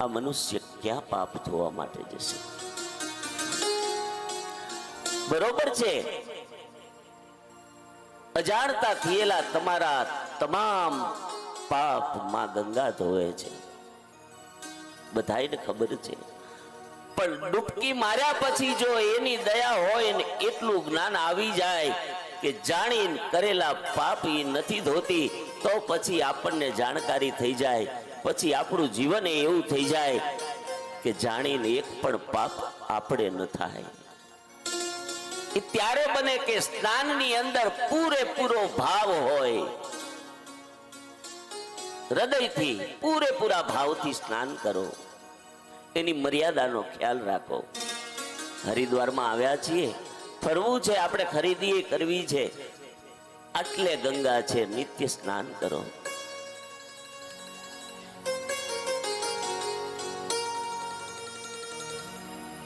આ મનુષ્ય ક્યાં પાપ ધોવા માટે જશે? બરોબર છે? અજાણતા થયેલા તમારા તમામ પાપમાં ગંગા ધોવે છે. બધાને ખબર છે. પણ ડૂબકી માર્યા પછી જો એની દયા હોય ને એટલું જ્ઞાન આવી જાય કે જાણીને કરેલા પાપ એ નથી ધોતી, તો પછી આપણને જાણકારી થઈ જાય પછી આપણું જીવન એવું થઈ જાય કે જાણીને એક પણ પાપ આપણે ન થાય. ત્યારે બને કે સ્નાનની અંદર પૂરેપૂરો ભાવ હોય. હૃદયથી પૂરેપૂરા ભાવથી સ્નાન કરો. એની મર્યાદાનો ખ્યાલ રાખો. હરિદ્વારમાં આવ્યા છીએ. ફરવું છે, આપણે ખરીદી કરવી છે. આટલે ગંગા છે, નિત્ય સ્નાન કરો.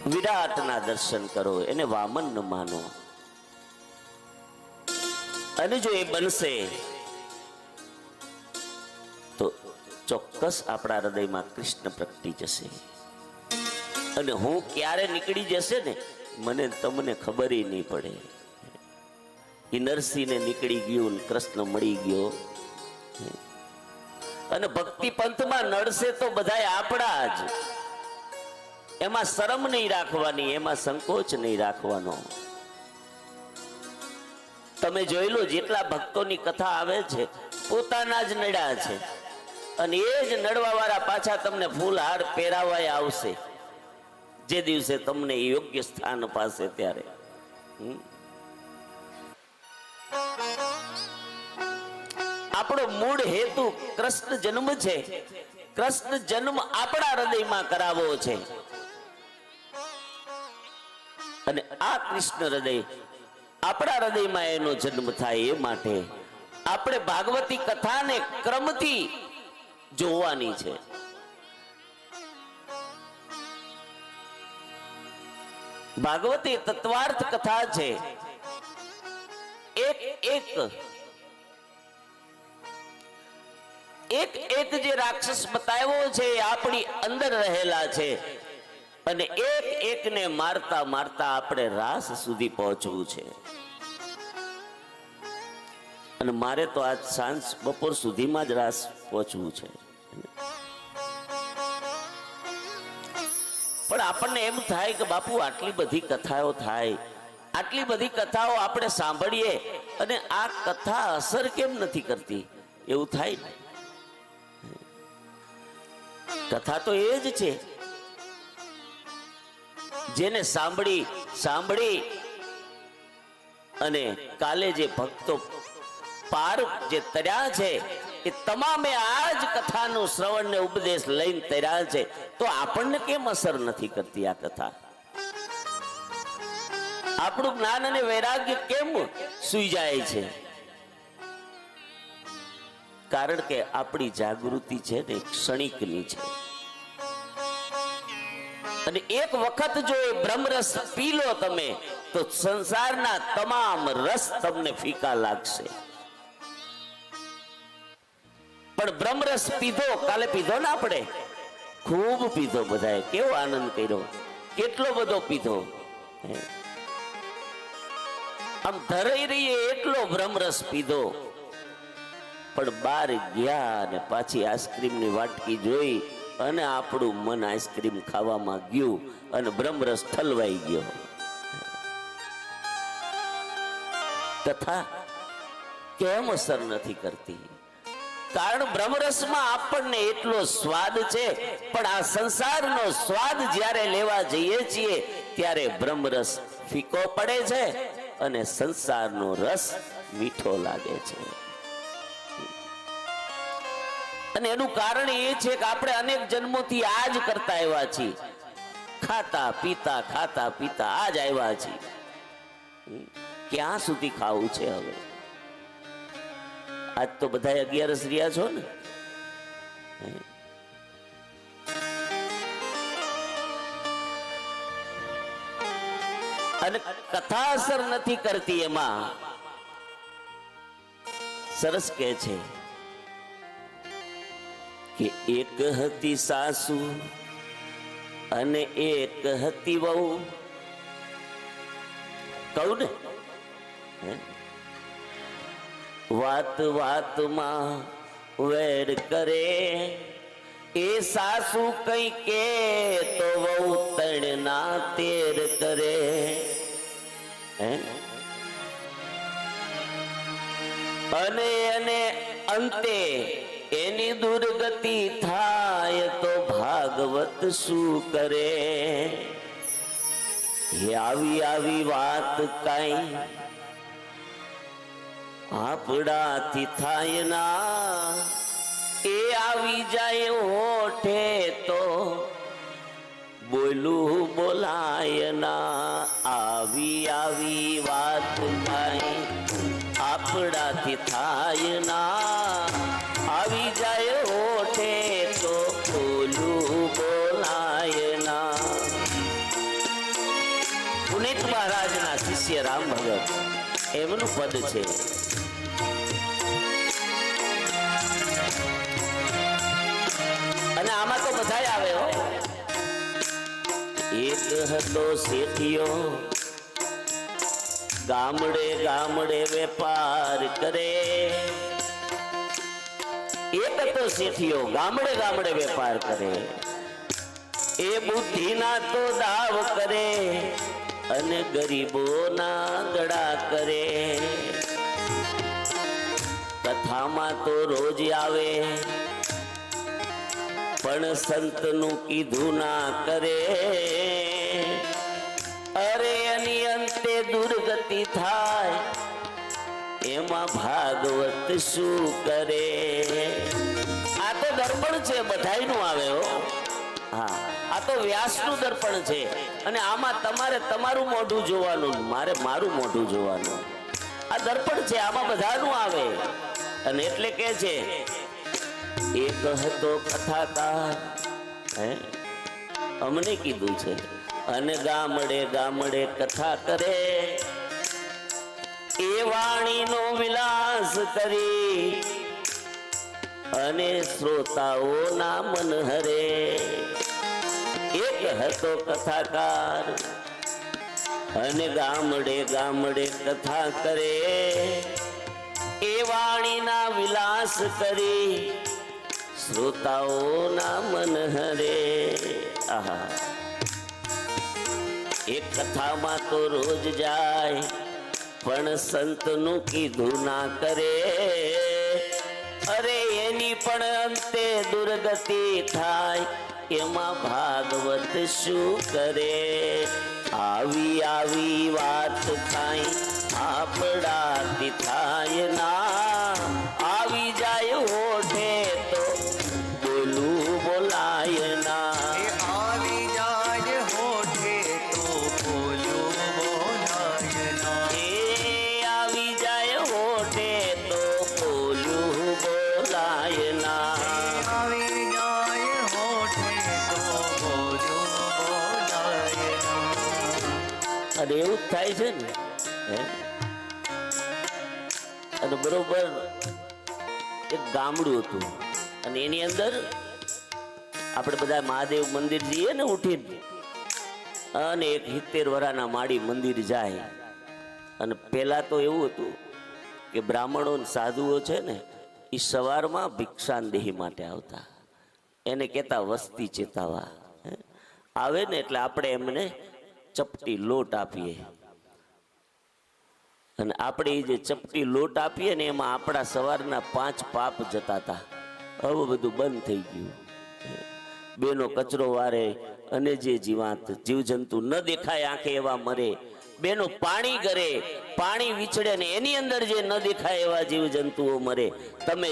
વિરાટના દર્શન કરો, એને વામન ન માનો. અને જો એ બનશે, તો ચોક્કસ આપણા હૃદયમાં કૃષ્ણ પ્રગટી જશે. અને હું ક્યારે નીકળી જશે ને, મને તમને ખબર નહીં પડે. એ નરસિંહને નીકળી ગયું કૃષ્ણ મળી ગયો. અને ભક્તિ પંથમાં નડશે તો બધા આપણા જ. એમાં શરમ નહીં રાખવાની, એમાં સંકોચ નહીં રાખવાનો. તમે જોઈ લો જેટલા ભક્તોની કથા આવે છે, પોતાના જ નડ્યા છે. અને એ જ નડવા વાળા પાછા તમને ફૂલ હાર પહેરાવાય આવશે. જે દિવસે તમને યોગ્ય સ્થાન પાસે ત્યારે? આપણો મૂળ હેતુ કૃષ્ણ જન્મ છે. કૃષ્ણ જન્મ આપણા હૃદયમાં કરાવવો છે. અને આ કૃષ્ણ હૃદય આપણા હૃદયમાં એનો જન્મ થાય એ માટે આપણે ભાગવતી કથાને ક્રમથી જોવાની છે. ભાગવતી તત્વાર્થ કથા છે. એક એક. એક એક જે રાક્ષસ બતાવ્યો છે આપણી અંદર રહેલા છે. અને એક એકને મારતા મારતા આપણે રાસ સુધી પહોંચવું છે. અને મારે તો આજ સાંજ બપોર સુધીમાં જ રાસ પહોંચવું છે. પણ આપણને એમ થાય કે બાપુ આટલી બધી કથાઓ થાય. આટલી બધી કથાઓ આપણે સાંભળીએ અને આ કથા અસર કેમ નથી કરતી? એવું થાય કથા તો એ જ છે. જેને સાંભળી સાંભળી અને કાલે જે ભક્તો પાર જે તર્યા છે, એ તમામે આ જ કથાનું શ્રવણ ને ઉપદેશ લઈને તર્યા છે, તો આપણને કેમ અસર નથી કરતી આ કથા? આપણું જ્ઞાન અને વૈરાગ્ય કેમ સુઈ જાય છે? કારણ કે આપણી જાગૃતિ છે ને ક્ષણિકની છે. અને એક વખત જો એ બ્રહ્મરસ પી લો તમે, તો સંસારના તમામ રસ તમને ફીકા લાગશે. પણ બ્રહ્મરસ પીધો, કાલે પીધો ને આપણે? ખૂબ પીધો બધાએ, કેવો આનંદ કર્યો. કેટલો બધો પીધો. આમ ધરાઈ રહીએ એટલો બ્રહ્મરસ પીધો. પણ બાર ગયા અને પાછી આઈસ્ક્રીમની વાટકી જોઈ અને આપણું મન આઈસ્ક્રીમ ખાવામાં ગયું અને બ્રહ્મરસ ઠલવાઈ ગયો. તથા કેમ અસર નથી કરતી? કારણ બ્રહ્મરસમાં આપણને એટલો સ્વાદ છે, પણ આ સંસારનો સ્વાદ જ્યારે લેવા જઈએ છીએ, ત્યારે બ્રહ્મરસ ફીકો પડે છે અને સંસારનો રસ મીઠો લાગે છે. અને એનું કારણ એ છે કે આપણે અનેક જન્મોથી આ જ કરતા આવ્યા છીએ. ખાતા, પીતા ખાતા, પીતા, આ જ આવ્યા છીએ. ક્યાં સુધી ખાવું છે હવે? આજ તો બધા અગિયારસ રહ્યા છો ને? અને કથા અસર નથી કરતી એમાં. સરસ કે છે. કે એક હતી સાસુ અને એક હતી વહુ. કહું ને? વાત વાતમાં વેર કરે એ સાસુ કઈ કે તો વહુ તણ ના તેર કરે. હે? અને અને અંતે એની દુર્ગતિ થાય તો ભાગવત શું કરે? એ આવી આવી વાત કાંઈ આપણાથી થાય ના. એ આવી જાય હોઠે તો બોલું બોલાય ના. આવી આવી વાત કાંઈ આપણાથી થાય ના. રામ ભગત. એમનું પદ છે. અને આમાં તો બધા આવે એક હતો શેઠિયો. ગામડે ગામડે વેપાર કરે. એક હતો શેઠિયો, ગામડે ગામડે વેપાર કરે. એ બુદ્ધિના તો દાવ કરે. અને ગરીબોના ગળા કરે. કથામાં તો રોજ આવે, પણ સંતનું કીધું ના કરે. અરે એની અંતે દુર્ગતિ થાય, એમાં ભાગવત શું કરે? આ તો દર્પણ છે, બધાયનું આવે હો. હા, આ તો વ્યાસનું દર્પણ છે. અને આમાં તમારે તમારું મોઢું જોવાનું મારે મારું મોઢું જોવાનું. આ દર્પણ છે, આમાં બધાનું આવે. અને એટલે કે છે, એક હતો કથાકાર, હે? અમને કીધું છે, અને ગામડે ગામડે કથા કરે, એ વાણીનો વિલાસ કરી, અને શ્રોતાઓના મન હરે. એક હતો કથાકાર. અને ગામડે ગામડે કથા કરે. એ વાણીના વિલાસ કરી શ્રોતાઓના મન હરે. આહા. એ કથામાં તો રોજ જાય, પણ સંતનું કીધું ના કરે. અરે એની પણ અંતે દુર્ગતિ થાય. એમાં ભાગવત શું કરે? આવી આવી વાત કાંઈ અને એવું જ થાય છે ને? અને બરોબર, એક ગામડું હતું અને એની અંદર આપણે બધા મહાદેવ મંદિર જઈએ ને ઉઠીને, અને એક સિત્તેર વરાના માડી મંદિર જાય અને પહેલાં તો એવું હતું કે બ્રાહ્મણો સાધુઓ છે ને, એ સવારમાં ભિક્ષાનદેહી માટે આવતા એને કહેતા વસ્તી ચેતાવા? આવે ને એટલે આપણે એમને ચપટી લોટ આપીએ. અને આપણે જે ચપટી લોટ આપીએ ને એમાં આપણા સવારના પાંચ પાપ જતા હતા. હવે બધું બંધ થઈ ગયું. બેનો કચરો વારે, અને જે જીવાત જીવજંતુ ન દેખાય આંખે એવા મરે, બેનો પાણી કરે પાણી વિછડે ને એની અંદર જે ન દેખાય એવા જીવજંતુઓ મરે. તમે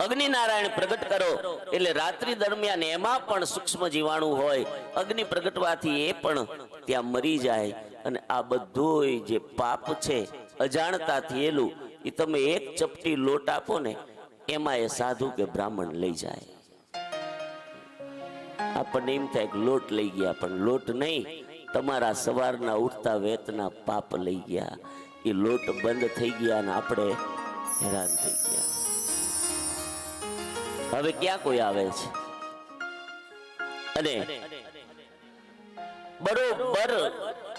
અગ્નિનારાયણ પ્રગટ કરો. એટલે રાત્રિ દરમિયાન એમાં પણ સૂક્ષ્મ જીવાણુ હોય. અગ્નિ પ્રગટવાથી એ પણ ત્યાં મરી જાય. અને આ બધું જે પાપ છે, અજાણતા થયેલું એ તમે એક ચપટી લોટ આપો ને, એમાં એ સાધુ કે બ્રાહ્મણ લઈ જાય. આપણને એમ થાય કે લોટ લઈ ગયા, પણ લોટ નહીં. તમારા સવારના ઉઠતા વેતના પાપ લઈ ગયા. એ લોટ બંધ થઈ ગયા અને આપણે હેરાન થઈ ગયા. હવે ક્યાં કોઈ આવે છે? અને બરોબર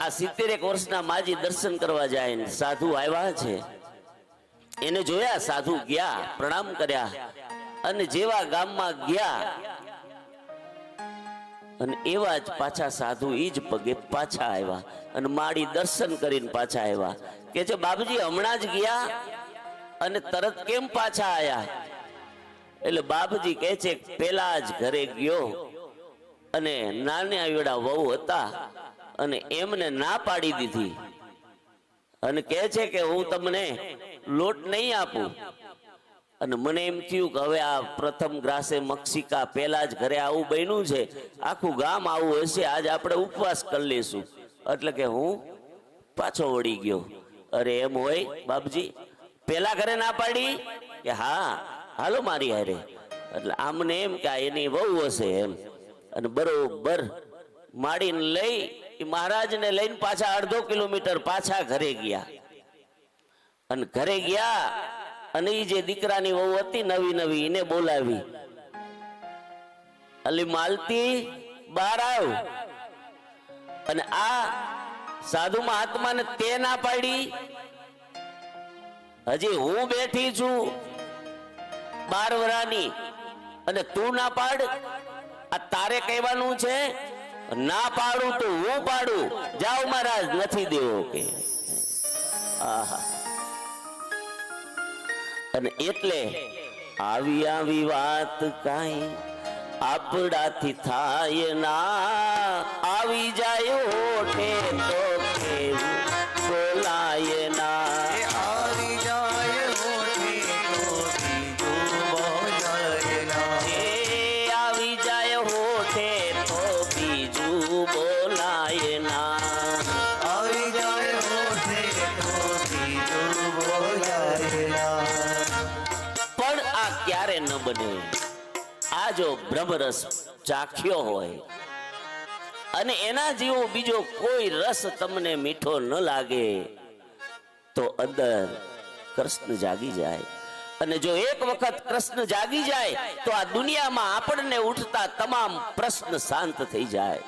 આ સિત્તેરેક વર્ષના માજી દર્શન કરવા જાય સાધુ આવ્યા છે. એને જોયા, સાધુ ગયા, પ્રણામ કર્યા અને જેવા ગામમાં ગયા અને એવા જ પાછા સાધુ એ જ પગે પાછા આવ્યા અને માડી દર્શન કરીને પાછા આવ્યા. કે છે બાબુજી હમણાં જ ગયા અને તરત કેમ પાછા આયા? એટલે બાપજી કહે છે, પેલા જ ઘરે ગયો. અને નાને આવેડા વહુ હતા અને એમને ના પાડી દીધી. અને કહે છે કે, હું તમને લોટ નહીં આપું. અને મને એમ થયું કે, હવે આ પ્રથમ ગ્રાસે મક્ષિકા પેલા જ ઘરે આવું બન્યું છે. આખું ગામ આવું હશે. આજે આપણે ઉપવાસ કરી લઈશું એટલે કે હું પાછો વળી ગયો. અરે એમ હોય બાપજી, પેલા ઘરે ના પાડી? કે, હા. હાલો મારી હારે. એટલે આમને એમ કે એની વહુ હશે એમ. અને બરોબર માડીને લઈ, એ મહારાજને લઈને પાછા અડધો કિલોમીટર પાછા ઘરે ગયા. અને ઘરે ગયા અને એ જે દીકરાની વહુ હતી નવી નવી, એને બોલાવી. અલી માલતી, બહાર આવ. અને આ સાધુ મહાત્માને તે ના પાડી. હજી હું બેઠી છું. બાર અને તું ના પાડ. આ તારે કહેવાનું છે, ના પાડું તો હું પાડું. જાઓ મહારાજ, નથી દેવો કે. અને એટલે આવી આવી વાત કાઈ આપડાથી થાય ના. આવી જાય હોઠે તો બ્રહ્મરસ ચાખ્યો હોય. અને એના જેવો બીજો કોઈ રસ તમને મીઠો ન લાગે, તો અંદર કૃષ્ણ જાગી જાય. અને જો એક વખત કૃષ્ણ જાગી જાય, તો આ દુનિયામાં આપણને ઉઠતા તમામ પ્રશ્ન શાંત થઈ જાય.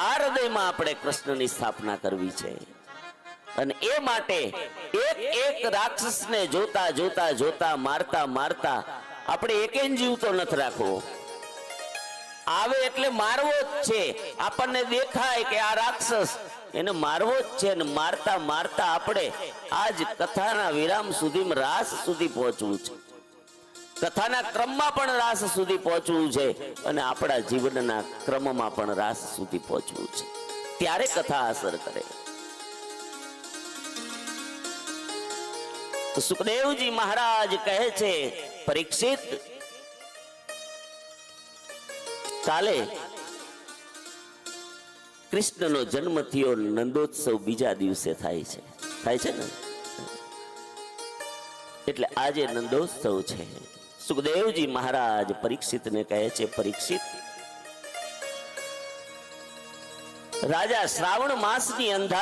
આ હૃદયમાં આપણે કૃષ્ણની સ્થાપના કરવી છે. અને એ માટે એક એક રાક્ષસને જોતા જોતા જોતા, મારતા મારતા આપણે એકે જીવ તો નથી રાખવો. આવે એટલે મારવો જ છે. આપણને દેખાય કે આ રાક્ષસ એને મારવો જ છે ને મારતા મારતા આપણે આજ કથાના વિરામ સુધીમાં રાસ સુધી પહોંચવું છે. કથાના ક્રમમાં પણ રાસ સુધી પહોંચવું છે અને આપણા જીવનના ક્રમમાં પણ રાસ સુધી પહોંચવું છે. ત્યારે કથા અસર કરે. તો સુખદેવજી મહારાજ કહે છે, પરીક્ષિત કાલે કૃષ્ણનો જન્મ થયો નંદોત્સવ બીજા દિવસે થાય છે. થાય છે ને? એટલે આજે નંદોત્સવ છે. સુખદેવજી મહારાજ પરીક્ષિતને કહે છે, પરીક્ષિત. રાજા શ્રાવણ માસની અંધાર